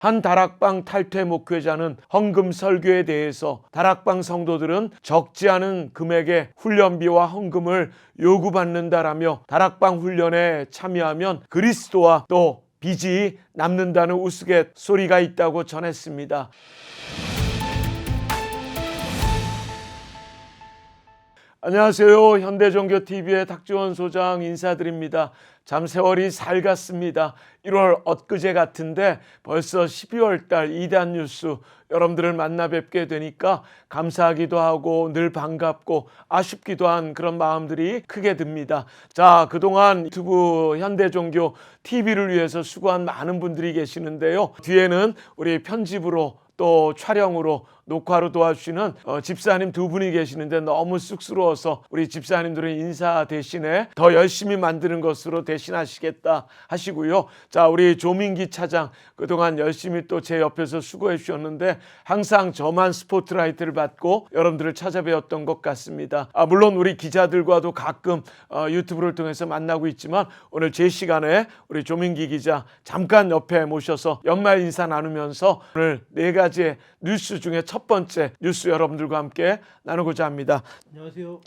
한 다락방 탈퇴 목회자는 헌금 설교에 대해서 다락방 성도들은 적지 않은 금액의 훈련비와 헌금을 요구받는다라며 다락방 훈련에 참여하면 그리스도와 또 빚이 남는다는 우스갯소리가 있다고 전했습니다. 안녕하세요. 현대종교TV의 탁지원 소장 인사드립니다. 참 세월이 살갔습니다. 1월 엊그제 같은데 벌써 12월 달 이단 뉴스 여러분들을 만나 뵙게 되니까 감사하기도 하고 늘 반갑고 아쉽기도 한 그런 마음들이 크게 듭니다. 자, 그동안 유튜브 현대종교 TV를 위해서 수고한 많은 분들이 계시는데요. 뒤에는 우리 편집으로 또 촬영으로 녹화로 도와주시는 어, 집사님 두 분이 계시는데 너무 쑥스러워서 우리 집사님들은 인사 대신에 더 열심히 만드는 것으로 대신하시겠다 하시고요. 자, 우리 조민기 차장 그동안 열심히 또 제 옆에서 수고해 주셨는데 항상 저만 스포트라이트를 받고 여러분들을 찾아뵈었던 것 같습니다. 아, 물론 우리 기자들과도 가끔 어, 유튜브를 통해서 만나고 있지만 오늘 제 시간에 우리 조민기 기자 잠깐 옆에 모셔서 연말 인사 나누면서 오늘 네 가지의 뉴스 중에 첫 번째 뉴스 여러분들과 함께 나누고자 합니다. 안녕하세요.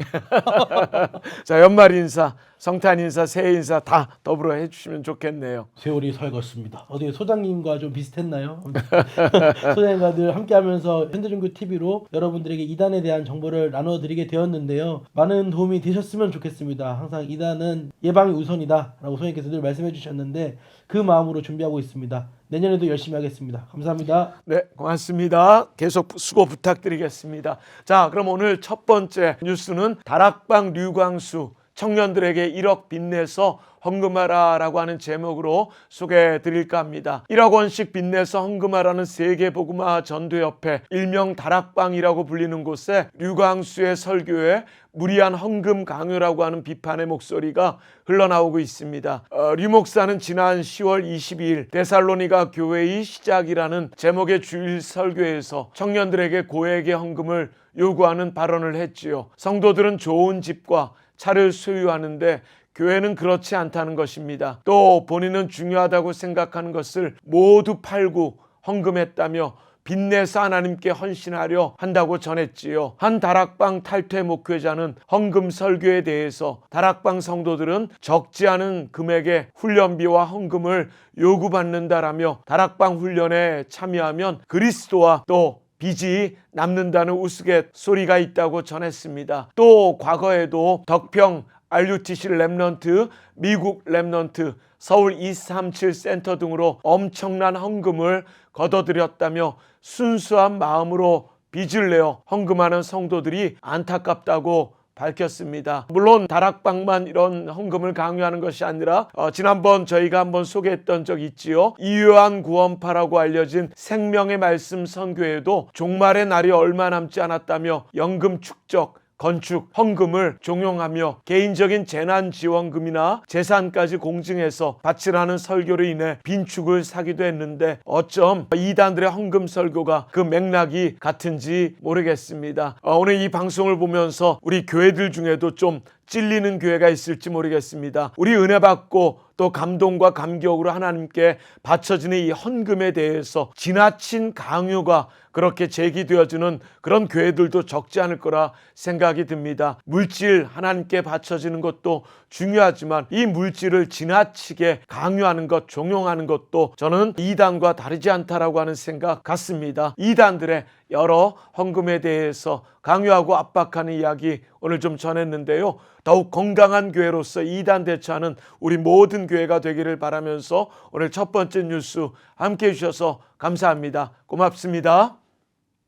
자, 연말 인사, 성탄 인사, 새해 인사 다 더불어 해주시면 좋겠네요. 세월이 살갔습니다. 어디 소장님과 좀 비슷했나요? 소장님과 늘 함께하면서 현대종교 TV로 여러분들에게 이단에 대한 정보를 나눠드리게 되었는데요. 많은 도움이 되셨으면 좋겠습니다. 항상 이단은 예방이 우선이다라고 소장님께서 늘 말씀해 주셨는데 그 마음으로 준비하고 있습니다. 내년에도 열심히 하겠습니다. 감사합니다. 네, 고맙습니다. 계속 수고 부탁드리겠습니다. 자, 그럼 오늘 첫 번째 뉴스는 다락방 류광수 청년들에게 1억 빚내서 헌금하라라고 하는 제목으로 소개해 드릴까 합니다. 1억 원씩 빚내서 헌금하라는 세계복음화 전도협회 일명 다락방이라고 불리는 곳에 류광수의 설교에 무리한 헌금 강요라고 하는 비판의 목소리가 흘러나오고 있습니다. 어, 류 목사는 지난 10월 22일 데살로니가 교회의 시작이라는 제목의 주일 설교에서 청년들에게 고액의 헌금을 요구하는 발언을 했지요. 성도들은 좋은 집과 차를 소유하는데 교회는 그렇지 않다는 것입니다. 또 본인은 중요하다고 생각하는 것을 모두 팔고 헌금했다며 빚내서 하나님께 헌신하려 한다고 전했지요. 한 다락방 탈퇴 목회자는 헌금 설교에 대해서 다락방 성도들은 적지 않은 금액의 훈련비와 헌금을 요구받는다라며 다락방 훈련에 참여하면 그리스도와 또 빚이 남는다는 우스갯소리가 있다고 전했습니다. 또 과거에도 덕평 RUTC 랩넌트, 미국 랩넌트, 서울 237 센터 등으로 엄청난 헌금을 거둬들였다며 순수한 마음으로 빚을 내어 헌금하는 성도들이 안타깝다고 밝혔습니다. 물론 다락방만 이런 헌금을 강요하는 것이 아니라 어, 지난번 저희가 한번 소개했던 적 있지요. 이요한 구원파라고 알려진 생명의 말씀 선교에도 종말의 날이 얼마 남지 않았다며 연금 축적 건축, 헌금을 종용하며 개인적인 재난지원금이나 재산까지 공증해서 바치라는 설교로 인해 빈축을 사기도 했는데 어쩜 이단들의 헌금 설교가 그 맥락이 같은지 모르겠습니다. 어, 오늘 이 방송을 보면서 우리 교회들 중에도 좀 찔리는 교회가 있을지 모르겠습니다. 우리 은혜 받고 또 감동과 감격으로 하나님께 바쳐지는 이 헌금에 대해서 지나친 강요가 그렇게 제기되어지는 그런 교회들도 적지 않을 거라 생각이 듭니다. 물질 하나님께 바쳐지는 것도 중요하지만 이 물질을 지나치게 강요하는 것, 종용하는 것도 저는 이단과 다르지 않다라고 하는 생각 같습니다. 이단들의 여러 헌금에 대해서 강요하고 압박하는 이야기 오늘 좀 전했는데요. 더욱 건강한 교회로서 이단 대처하는 우리 모든 교회가 되기를 바라면서 오늘 첫 번째 뉴스 함께 해주셔서 감사합니다. 고맙습니다.